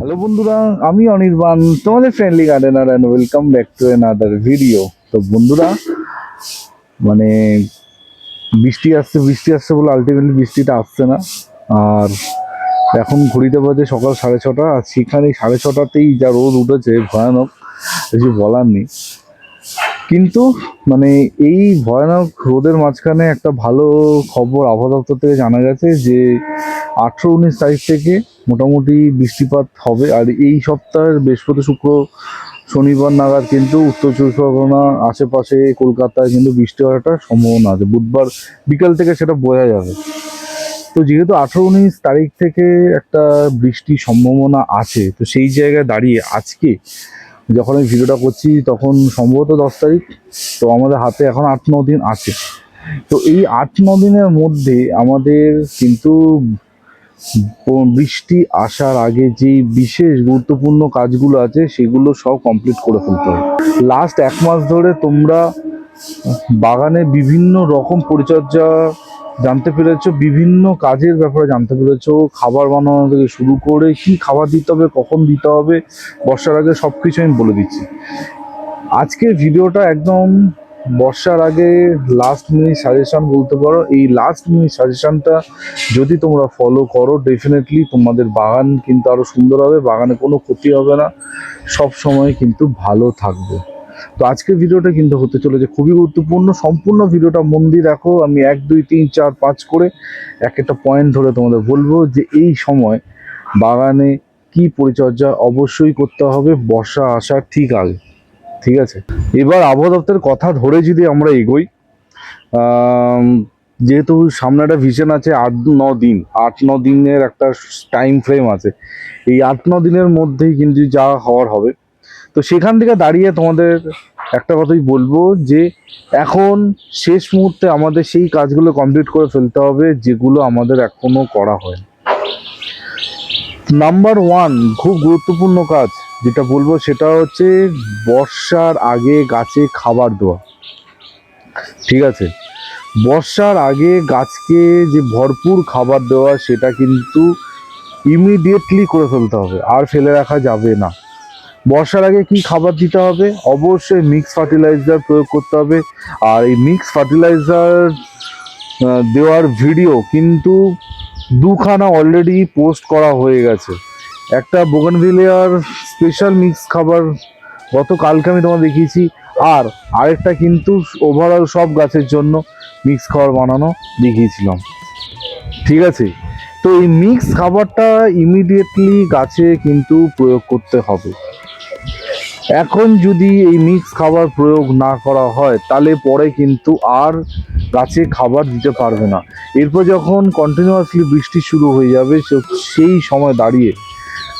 Hello বন্ধুরা, আমি অনির্বাণ, তোমাদের friendly gardener and welcome back to other video তো বন্ধুরা মানে বৃষ্টি আসছে বৃষ্টি আসছে বলে আলটিমেটলি বৃষ্টিটা আসছে না। আর এখন ঘড়িতে বাজে সকাল সাড়ে ছটা, আর সেখানে সাড়ে ছটাতেই যা রোদ উঠেছে, ভয়ানক কিছু বলার নেই। কিন্তু মানে এই ভয়ানক রোদের মাঝখানে একটা ভালো খবর আবহাওয়া দপ্তর থেকে জানা গেছে যে আঠেরো উনিশ তারিখ থেকে মোটামুটি বৃষ্টিপাত হবে। আর এই সপ্তাহের বৃহস্পতি, শুক্র, শনিবার নাগাদ কিন্তু উত্তর চব্বিশ পরগনা আশেপাশে কলকাতায় কিন্তু বৃষ্টি হওয়ার একটা সম্ভাবনা আছে। বুধবার বিকাল থেকে সেটা বোঝা যাবে। তো যেহেতু আঠেরো উনিশ তারিখ থেকে একটা বৃষ্টির সম্ভাবনা আছে, তো সেই জায়গায় দাঁড়িয়ে আজকে যখন আমি ভিডিওটা করছি তখন সম্ভবত দশ তারিখ, তো আমাদের হাতে এখন আট ন দিন আছে। তো এই আট ন দিনের মধ্যে আমাদের কিন্তু বৃষ্টি আসার আগে যে বিশেষ গুরুত্বপূর্ণ কাজগুলো আছে, সেগুলো সব কমপ্লিট করে ফেলতে হবে। লাস্ট এক মাস ধরে তোমরা বাগানে বিভিন্ন রকম পরিচর্যা জানতে পেরেছ, বিভিন্ন কাজের ব্যাপারে জানতে পেরেছ, খাবার বানানো থেকে শুরু করে কি খাবার দিতে হবে, কখন দিতে হবে, বর্ষার আগে সব কিছু আমি বলে দিচ্ছি। আজকের ভিডিওটা একদম বর্ষার আগে লাস্ট মিনিট সাজেশন বলতে পারো। এই লাস্ট মিনিট সাজেশনটা যদি তোমরা ফলো করো ডেফিনেটলি তোমাদের বাগান কিন্তু আরও সুন্দর হবে, বাগানে কোনো ক্ষতি হবে না। সব সময় কিন্তু ভালো থাকবে। তো আজকের ভিডিওটা কিন্তু হতে চলেছে খুবই গুরুত্বপূর্ণ। সম্পূর্ণ ভিডিওটা মন দিয়ে দেখো, আমি এক, দুই, তিন, চার, পাঁচ করে এক একটা পয়েন্ট ধরে তোমাদের বলব যে এই সময় বাগানে কি পরিচর্যা অবশ্যই করতে হবে, বর্ষা আসার ঠিক আগে। ঠিক আছে? এবার আবহাওয়া দপ্তরের কথা ধরে যদি আমরা এগোই যেহেতু সামনে একটা ভিশন আছে আট, ন দিন, আট, ন দিনের একটা টাইম ফ্রেম আছে। এই আট, ন দিনের মধ্যেই কিন্তু যা হওয়ার হবে। তো সেখান থেকে দাঁড়িয়ে তোমাদের একটা কথাই বলব যে, এখন শেষ মুহূর্তে আমাদের সেই কাজগুলো কমপ্লিট করে ফেলতে হবে যেগুলো আমাদের এখনও করা হয় নাম্বার ওয়ান খুব গুরুত্বপূর্ণ কাজ যেটা বলব সেটা হচ্ছে বর্ষার আগে গাছে খাবার দেওয়া। ঠিক আছে? বর্ষার আগে গাছকে যে ভরপুর খাবার দেওয়া সেটা কিন্তু ইমিডিয়েটলি করে ফেলতে হবে, আর ফেলে রাখা যাবে না। বর্ষার আগে কি খাবার দিতে হবে? অবশ্যই মিক্স ফার্টিলাইজার প্রয়োগ করতে হবে, আর এই মিক্স ফার্টিলাইজার দেওয়ার ভিডিও কিন্তু দুখানা অলরেডি পোস্ট করা হয়ে গেছে। একটা বোগনভিলিয়ার স্পেশাল মিক্স খাবার গতকালকে আমি তোমার দেখিয়েছি। আর আরেকটা কিন্তু ওভারঅল সব গাছের জন্য মিক্স খাবার বানানো দেখিয়েছিলাম। ঠিক আছে? তো এই মিক্স খাবারটা ইমিডিয়েটলি গাছে কিন্তু প্রয়োগ করতে হবে। এখন যদি এই মিক্স খাবার প্রয়োগ না করা হয়, তাহলে পরে কিন্তু আর গাছে খাবার দিতে পারবে না। এরপর যখন কন্টিনিউয়াসলি বৃষ্টি শুরু হয়ে যাবে সেই সময় দাঁড়িয়ে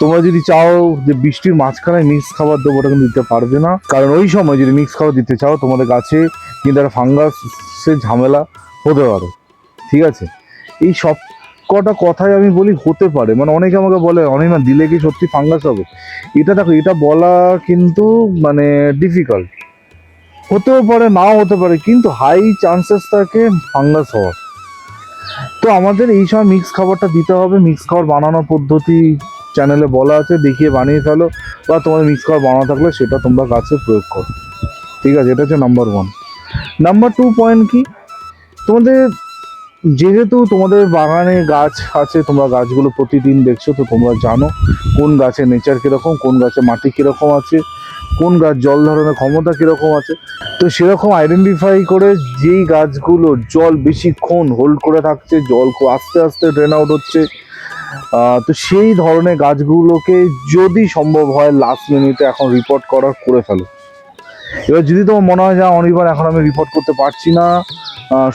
তোমরা যদি চাও যে বৃষ্টির মাঝখানে মিক্স খাবার দেবো, ওটা কিন্তু দিতে পারবে না। কারণ ওই সময় যদি মিক্স খাবার দিতে চাও, তোমাদের গাছে কিন্তু একটা ফাঙ্গাসের ঝামেলা হতে পারে। ঠিক আছে? এই সব কটা কথাই আমি বলি হতে পারে। মানে অনেকে আমাকে বলে অনেক না দিলে কি সত্যি ফাঙ্গাস হবে? এটা দেখো, এটা বলা কিন্তু মানে ডিফিকাল্ট হতেও পারে, নাও হতে পারে, কিন্তু হাই চান্সেস থাকে ফাঙ্গাস হওয়ার। তো আমাদের এই সময় মিক্স খাবারটা দিতে হবে। মিক্স খাবার বানানোর পদ্ধতি চ্যানেলে বলা আছে, দেখিয়ে বানিয়ে ফেলো বা তোমাদের মিক্স খাবার বানানো থাকলে সেটা তোমরা গাছে প্রয়োগ করো। ঠিক আছে, এটা হচ্ছে number one number two point কি? তোমাদের যেহেতু তোমাদের বাগানে গাছ আছে, তোমরা গাছগুলো প্রতিদিন দেখছ, তো তোমরা জানো কোন গাছের নেচার কীরকম, কোন গাছে মাটি কীরকম আছে, কোন গাছ জল ধারণের ক্ষমতা কীরকম আছে। তো সেরকম আইডেন্টিফাই করে যেই গাছগুলো জল বেশিক্ষণ হোল্ড করে থাকছে, জল খুব আস্তে আস্তে ড্রেন আউট হচ্ছে তো সেই ধরনের গাছগুলোকে যদি সম্ভব হয় লাস্ট মিনিটে এখন রিপোর্ট করার করে ফেলো। এবার যদি তোমার মনে হয় যে অনিবার এখন আমি রিপোর্ট করতে পারছি না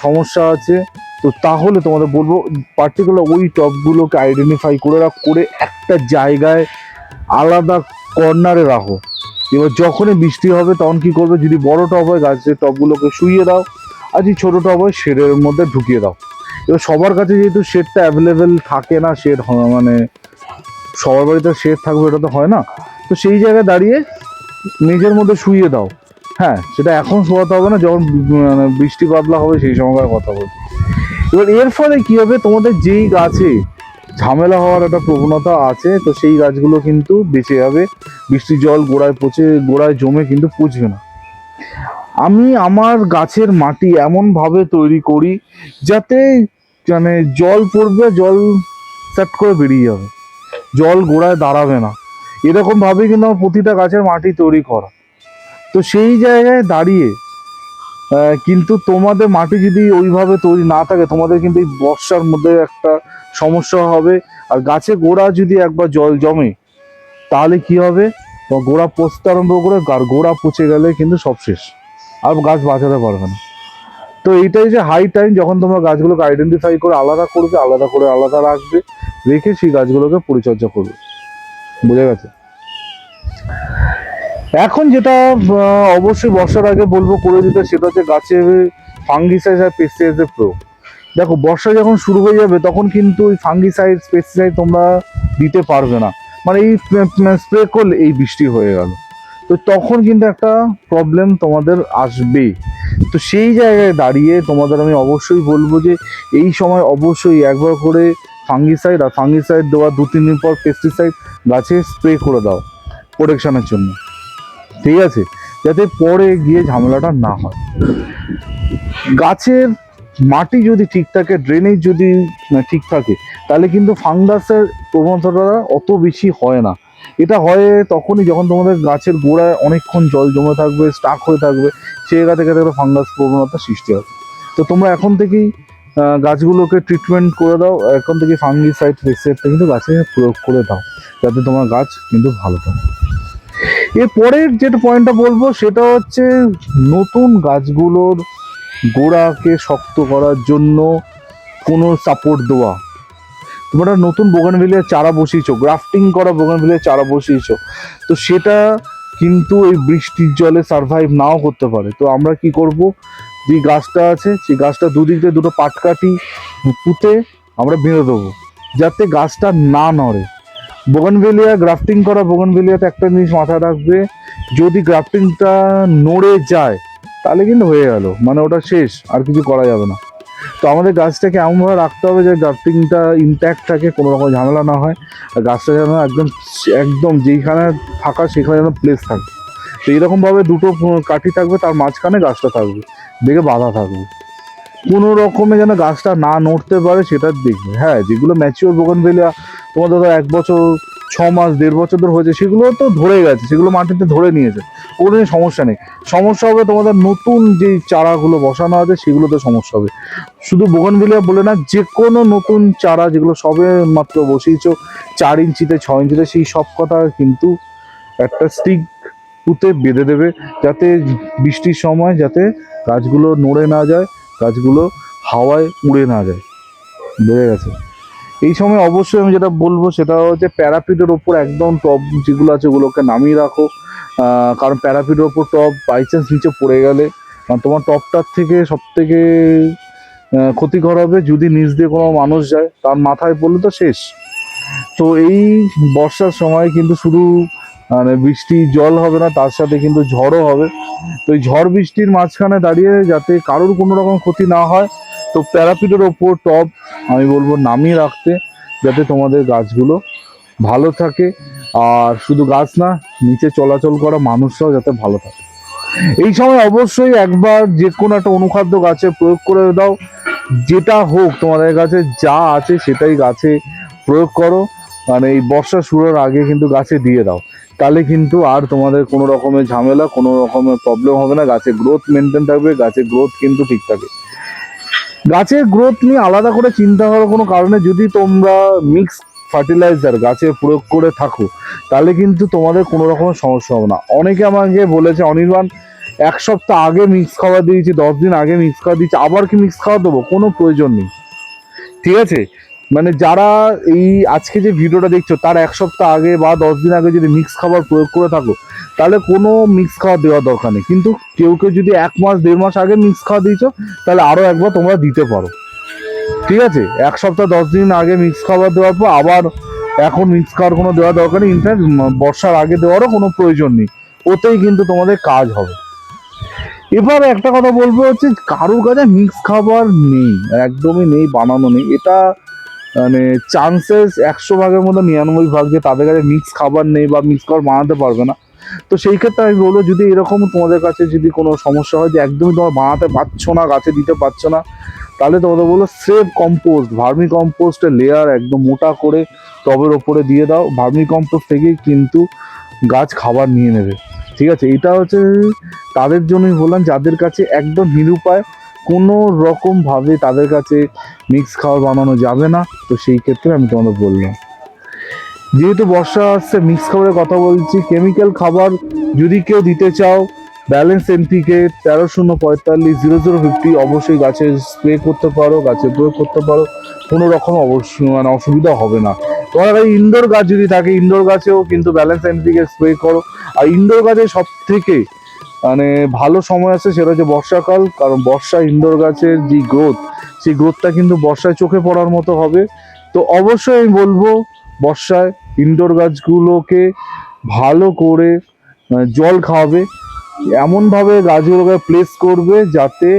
সমস্যা আছে, তো তাহলে তোমাদের বলব পার্টিকুলার ওই টপগুলোকে আইডেন্টিফাই করে রাখ, করে একটা জায়গায় আলাদা কর্নারে রাখো। এবার যখনই বৃষ্টি হবে, তখন কি করবে? যদি বড় টব হয়, গাছের টবগুলোকে শুইয়ে দাও, আর যদি ছোটো টব হয়, শেডের মধ্যে ঢুকিয়ে দাও। এবার সবার কাছে যেহেতু শেডটা অ্যাভেলেবেল থাকে না শেড মানে সবার বাড়িতে শেড থাকবে এটা তো হয় না। তো সেই জায়গায় দাঁড়িয়ে নিজের মধ্যে শুইয়ে দাও। হ্যাঁ সেটা এখন শোয়াতে হবে না, যখন মানে বৃষ্টি বাদলা হবে সেই সময়কার কথা বলছি এবার এর ফলে কী হবে? তোমাদের যেই গাছে ঝামেলা হওয়ার একটা প্রবণতা আছে, তো সেই গাছগুলো কিন্তু বেঁচে যাবে। বৃষ্টির জল গোড়ায় পচে, গোড়ায় জমে কিন্তু পুষবে না। আমি আমার গাছের মাটি এমনভাবে তৈরি করি যাতে মানে জল পড়বে, জল সেট করে বেরিয়ে যাবে। জল গোড়ায় দাঁড়াবে না। এরকম ভাবে কিন্তু আমার প্রতিটা গাছের মাটি তৈরি করা। তো সেই জায়গায় দাঁড়িয়ে কিন্তু তোমাদের মাটি যদি ওইভাবে তৈরি না থাকে, তোমাদের কিন্তু এই বর্ষার মধ্যে একটা সমস্যা হবে। আর গাছে গোড়া যদি একবার জল জমে, তাহলে কি হবে? গোড়া পচতে আরম্ভ করে গোড়া পচে গেলে কিন্তু সব শেষ। আর গাছ বাঁচাতে পারবে না। তো এইটাই যে হাই টাইম যখন তোমরা গাছগুলোকে আইডেন্টিফাই করে আলাদা করবে, আলাদা করে আলাদা রাখবে, রেখে সেই গাছগুলোকে পরিচর্যা করবে। বুঝে গেছে? এখন যেটা অবশ্যই বর্ষার আগে বলব করে দিতে, সেটা হচ্ছে গাছে ফাঙ্গিসাইড আর পেস্টিসাইডের প্রয়োগ। দেখো, বর্ষা যখন শুরু হয়ে যাবে, তখন কিন্তু ওই ফাঙ্গিসাইড পেস্টিসাইড তোমরা দিতে পারবে না। মানে এই স্প্রে করলে এই বৃষ্টি হয়ে গেল। তো তখন কিন্তু একটা প্রবলেম তোমাদের আসবেই। তো সেই জায়গায় দাঁড়িয়ে তোমাদের আমি অবশ্যই বলব যে এই সময় অবশ্যই একবার করে ফাঙ্গিসাইড আর ফাঙ্গিসাইড দেওয়া দু, তিন দিন পর পেস্টিসাইড গাছে স্প্রে করে দাও প্রোটেকশনের জন্য। ঠিক আছে? যাতে পরে গিয়ে ঝামেলাটা না হয়। গাছের মাটি যদি ঠিক থাকে ড্রেনেজ যদি ঠিক থাকে, তাহলে কিন্তু ফাঙ্গাসের প্রবণতাটা অত বেশি হয় না। এটা হয় তখনই যখন তোমাদের গাছের গোড়ায় অনেকক্ষণ জল জমে থাকবে স্টাক হয়ে থাকবে, সেই জায়গা থেকে একটা ফাঙ্গাস প্রবণতা সৃষ্টি হবে। তো তোমরা এখন থেকেই গাছগুলোকে ট্রিটমেন্ট করে দাও, এখন থেকে ফাঙ্গিসাইড পেস্টিসাইডটা কিন্তু গাছে প্রয়োগ করে দাও, যাতে তোমার গাছ কিন্তু ভালো থাকে। এরপরের যেটা পয়েন্টটা বলব, সেটা হচ্ছে নতুন গাছগুলোর গোড়াকে শক্ত করার জন্য কোনো সাপোর্ট দেওয়া। তোমরা নতুন বোগানভেলিয়ার চারা বসিয়েছো, গ্রাফটিং করা বোগানভেলিয়ার চারা বসিয়েছো, তো সেটা কিন্তু এই বৃষ্টির জলে সার্ভাইভ নাও করতে পারে। তো আমরা কি করব? যে গাছটা আছে, সেই গাছটা দুদিক দিয়ে দুটো পাটকাঠি পুঁতে আমরা বেঁধে দেবো, যাতে গাছটা না নড়ে। বোগানভেলিয়া গ্রাফটিং করা বোগানভেলিয়াতে একটা জিনিস মাথায় রাখবে, যদি গ্রাফটিংটা নড়ে যায়, তাহলে কিন্তু হয়ে গেল মানে ওটা শেষ, আর কিছু করা যাবে না। তো আমাদের গাছটাকে এমনভাবে রাখতে হবে যে গ্রাফটিংটা ইনট্যাক্ট থাকে, কোনো রকম ঝামেলা না হয়। আর গাছটা যেন একদম একদম যেইখানে ফাঁকা সেখানে যেন প্লেস থাকে। তো এইরকমভাবে দুটো কাঠি থাকবে, তার মাঝখানে গাছটা থাকবে দেখে বাধা থাকবে। কোনো রকমে যেন গাছটা না নড়তে পারে, সেটা দেখবে। হ্যাঁ যেগুলো ম্যাচিওর বোগানভেলিয়া তোমাদের ধরো এক বছর ছ মাস দেড় বছর ধরে হয়েছে, সেগুলো তো ধরে গেছে, সেগুলো মাটিতে ধরে নিয়েছে। ওগুলো নিয়ে সমস্যা নেই। সমস্যা হবে তোমাদের নতুন যে চারাগুলো বসানো আছে সেগুলোতে সমস্যা হবে। শুধু বোগানভিলিয়া বলে না যে কোনো নতুন চারা যেগুলো সবে মাত্র বসিয়েছ, চার ইঞ্চিতে, ছ ইঞ্চিতে, সেই সব কথা কিন্তু একটা স্টিক পুঁতে বেঁধে দেবে, যাতে বৃষ্টির সময় যাতে গাছগুলো নড়ে না যায়, গাছগুলো হাওয়ায় উড়ে না যায়। বোঝা গেছে। এই সময় অবশ্যই আমি যেটা বলব সেটা হচ্ছে প্যারাপিটের ওপর একদম টপ যেগুলো আছে ওগুলোকে নামিয়ে রাখো। কারণ প্যারাপিটের ওপর টপ বাই চান্স নিচে পড়ে গেলে, কারণ তোমার টপটার থেকে সব থেকে ক্ষতিকর হবে যদি নিচ দিয়ে কোনো মানুষ যায়, তার মাথায় পড়লে তো শেষ। তো এই বর্ষার সময় কিন্তু শুধু মানে বৃষ্টি জল হবে না, তার সাথে কিন্তু ঝড়ও হবে। তো এই ঝড় বৃষ্টির মাঝখানে দাঁড়িয়ে যাতে কারোর কোনো রকম ক্ষতি না হয় তো প্যারাপিটের ওপর টপ আমি বলব নামিয়ে রাখতে, যাতে তোমাদের গাছগুলো ভালো থাকে। আর শুধু গাছ না, নিচে চলাচল করা মানুষরাও যাতে ভালো থাকে। এই সময় অবশ্যই একবার যে কোনো একটা অনুখাদ্য গাছে প্রয়োগ করে দাও। যেটা হোক, তোমাদের কাছে যা আছে সেটাই গাছে প্রয়োগ করো। মানে এই বর্ষা শুরুর আগে কিন্তু গাছে দিয়ে দাও। তাহলে কিন্তু আর তোমাদের কোনো রকমের ঝামেলা, কোনো রকমের প্রবলেম হবে না। গাছে গ্রোথ মেনটেন থাকবে গাছের গ্রোথ কিন্তু ঠিক থাকে। গাছের গ্রোথ নিয়ে আলাদা করে চিন্তা করার কোনো কারণে যদি তোমরা মিক্স ফার্টিলাইজার গাছে প্রয়োগ করে থাকো, তাহলে কিন্তু তোমাদের কোনো রকম সমস্যা হবে না। অনেকে আমাকে বলেছে, অনির্বাণ, এক সপ্তাহ আগে মিক্স খাবার দিয়েছি, দশ দিন আগে মিক্স খাবার দিয়েছি, আবার কি মিক্স খাওয়া দেবো? কোনো প্রয়োজন নেই। ঠিক আছে? মানে যারা এই আজকে যে ভিডিওটা দেখছ, তার এক সপ্তাহ আগে বা দশ দিন আগে যদি মিক্স খাবার প্রয়োগ করে থাকো তাহলে কোনো মিক্স খাবার দেওয়ার দরকার নেই। কিন্তু কেউ কেউ যদি এক মাস, দেড় মাস আগে মিক্স খাওয়া দিয়েছ, তাহলে আরও একবার তোমরা দিতে পারো। ঠিক আছে? এক সপ্তাহ, দশ দিন আগে মিক্স খাবার দেওয়ার পর আবার এখন মিক্স খাওয়ার কোনো দেওয়ার দরকার নেই। ইনফ্যাক্ট বর্ষার আগে দেওয়ারও কোনো প্রয়োজন নেই। ওতেই কিন্তু তোমাদের কাজ হবে। এবার একটা কথা বলব হচ্ছে, কারোর কাছে মিক্স খাবার নেই, একদমই নেই, বানানো নেই। এটা মানে চান্সেস একশো ভাগের মধ্যে নিরানব্বই ভাগ যে তাদের কাছে মিক্স খাবার নেই বা মিক্স খাবার বানাতে পারবে না। তো সেই ক্ষেত্রে আমি বলব, যদি এরকম তোমাদের কাছে যদি কোনো সমস্যা হয় যে একদমই তোমার বানাতে পারছ না, গাছে দিতে পারছ না, তাহলে তোমাদের বলো সেফ কম্পোস্ট, ভার্মি কম্পোস্টের লেয়ার একদম মোটা করে টবের ওপরে দিয়ে দাও। ভার্মি কম্পোস্ট থেকেই কিন্তু গাছ খাবার নিয়ে নেবে। ঠিক আছে? এটা হচ্ছে তাদের জন্যই বললাম, যাদের কাছে একদম নিরুপায় কোনো রকমভাবে তাদের কাছে মিক্স খাবার বানানো যাবে না, তো সেই ক্ষেত্রে আমি তোমাদের বললাম। যেহেতু বর্ষা আসছে মিক্স খাবারের কথা বলছি কেমিক্যাল খাবার যদি কেউ দিতে চাও ব্যালেন্স এনপিকে তেরো শূন্য পঁয়তাল্লিশ জিরো জিরো ফিফটি অবশ্যই গাছে স্প্রে করতে পারো, গাছে প্রয়োগ করতে পারো, কোনো রকম অবশ্যই মানে অসুবিধা হবে না। তোমার কাছে ইনডোর গাছ যদি থাকে ইনডোর গাছেও কিন্তু ব্যালেন্স এনপিকে স্প্রে করো। আর ইনডোর গাছে সব থেকে মানে ভালো সময় আছে সেটা হচ্ছে বর্ষাকাল, কারণ বর্ষা ইনডোর গাছের যে গ্রোথ সেই গ্রোথটা কিন্তু বর্ষায় চোখে পড়ার মতো হবে। তো অবশ্যই আমি বলব, বর্ষায় ইনডোর গাছগুলোকে ভালো করে জল খাওয়াবে। এমনভাবে গাছগুলোকে প্লেস করবে যাতে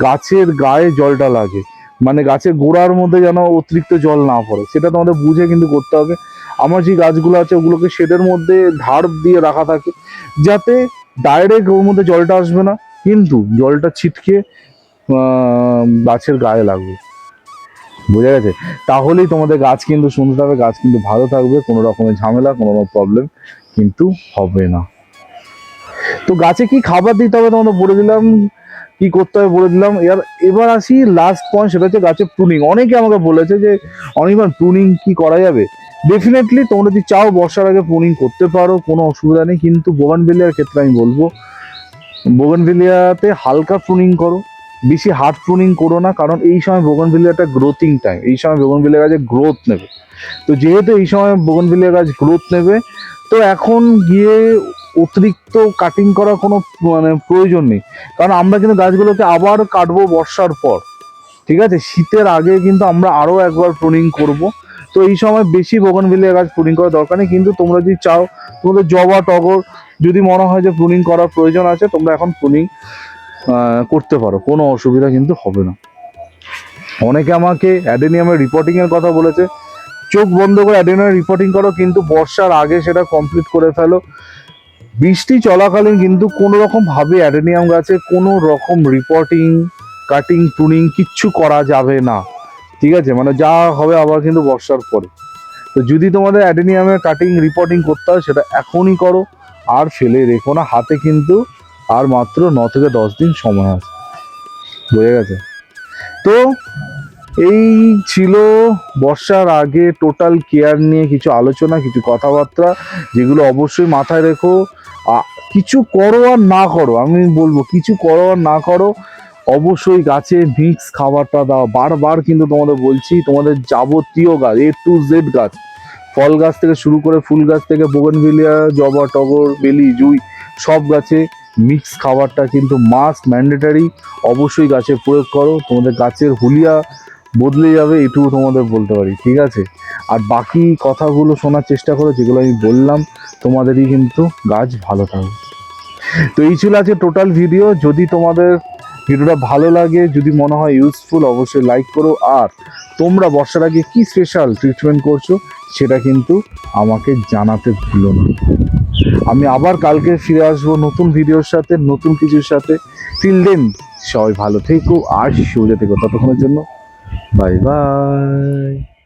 গাছের গায়ে জলটা লাগে। মানে গাছের গোড়ার মধ্যে যেন অতিরিক্ত জল না পড়ে। সেটা তোমাদের বুঝে কিন্তু করতে হবে। আমার যে গাছগুলো আছে, ওগুলোকে শেডের মধ্যে ধার দিয়ে রাখা থাকে। যাতে ডাইরেক্ট ওর মধ্যে জলটা আসবে না। কিন্তু জলটা ছিটকে গাছের গায়ে লাগবে। বোঝা গেছে? তাহলেই তোমাদের গাছ কিন্তু সুন্দর থাকবে, গাছ কিন্তু ভালো থাকবে, কোনো রকমের ঝামেলা, কোনো রকম প্রবলেম কিন্তু হবে না। তো গাছে কি খাবার দিতে হবে তোমাদের বলে দিলাম, কি করতে হবে বলে দিলাম? এবার এবার আসি লাস্ট পয়েন্ট সেটা হচ্ছে গাছের প্রুনিং অনেকে আমাকে বলেছে যে, অনির্বাণ প্রুনিং কি করা যাবে? ডেফিনেটলি তোমরা যদি চাও বর্ষার আগে প্রুনিং করতে পারো, কোনো অসুবিধা নেই, কিন্তু বোগানভেলিয়ার ক্ষেত্রে আমি বলব বোগানভেলিয়াতে হালকা প্রুনিং করো। বেশি হার্ড প্রুনিং করো না, কারণ এই সময় বোগানভেলিয়াটা গ্রোথিং টাইম এই সময় বোগানভেলিয়া গাছে গ্রোথ নেবে। তো যেহেতু এই সময় বোগানভেলিয়া গাছ গ্রোথ নেবে, তো এখন গিয়ে অতিরিক্ত কাটিং করার কোনো মানে প্রয়োজন নেই। কারণ আমরা কিন্তু গাছগুলোকে আবার কাটবো বর্ষার পর, ঠিক আছে? শীতের আগে কিন্তু আমরা আরও একবার প্রুনিং করব। তো এই সময় বেশি বোগানভেলিয়া গাছ প্রুনিং করার দরকার নেই, কিন্তু তোমরা যদি চাও, তোমাদের জবা, টগর, যদি মনে হয় যে প্রুনিং করার প্রয়োজন আছে, তোমরা এখন প্রুনিং করতে পারো। কোনো অসুবিধা কিন্তু হবে না। অনেকে আমাকে অ্যাডেনিয়ামের রিপোর্টিং এর কথা বলেছে। চোখ বন্ধ করে অ্যাডেনিয়াম রিপোর্টিং করো, কিন্তু বর্ষার আগে সেটা কমপ্লিট করে ফেলো। বৃষ্টি চলাকালীন কিন্তু কোনো রকম ভাবে অ্যাডেনিয়াম গাছে কোনো রকম রিপোর্টিং কাটিং টুনিং কিচ্ছু করা যাবে না। ঠিক আছে? মানে যা হবে আবার কিন্তু বর্ষার পরে। তো যদি তোমাদের অ্যাডেনিয়ামের কাটিং রিপোর্টিং করতে হয়, সেটা এখনই করো। আর ফেলে রেখো না। হাতে কিন্তু আর মাত্র ন থেকে দশ দিন সময় আছে। বোঝা গেছে? তো এই ছিল বর্ষার আগে টোটাল কেয়ার নিয়ে কিছু আলোচনা, কিছু কথাবার্তা, যেগুলো অবশ্যই মাথায় রেখো। কিছু করো আর না করো, আমি বলব, কিছু করো আর না করো, অবশ্যই গাছে মিক্স খাবারটা দাও। বারবার কিন্তু তোমাদের বলছি, তোমাদের যাবতীয় গাছ এ টু জেড গাছ, ফল গাছ থেকে শুরু করে ফুল গাছ থেকে বোগনভিলিয়া জবা, টগর, বেলি, জুই, সব গাছে মিক্স খাবারটা কিন্তু মাস্ট ম্যান্ডেটারি অবশ্যই গাছে প্রয়োগ করো। তোমাদের গাছের হুলিয়া বদলে যাবে, এটুকু তোমাদের বলতে পারি, ঠিক আছে? আর বাকি কথাগুলো শোনার চেষ্টা করো, যেগুলো আমি বললাম, তোমাদেরই কিন্তু গাছ ভালো থাকবে। তো এই ছিল আছে টোটাল ভিডিও যদি তোমাদের ভিডিওটা ভালো লাগে, যদি মনে হয় ইউজফুল অবশ্যই লাইক করো। আর তোমরা বর্ষার আগে কি স্পেশাল ট্রিটমেন্ট করছ, সেটা কিন্তু আমাকে জানাতে ভুলো না। আমি আবার কালকে ফিরে আসব নতুন ভিডিওর সাথে, নতুন কিছুর সাথে। টিল দেন সবাই ভালো থেকো আর সুবিধা থেকো। ততক্ষণের জন্য বাই বাই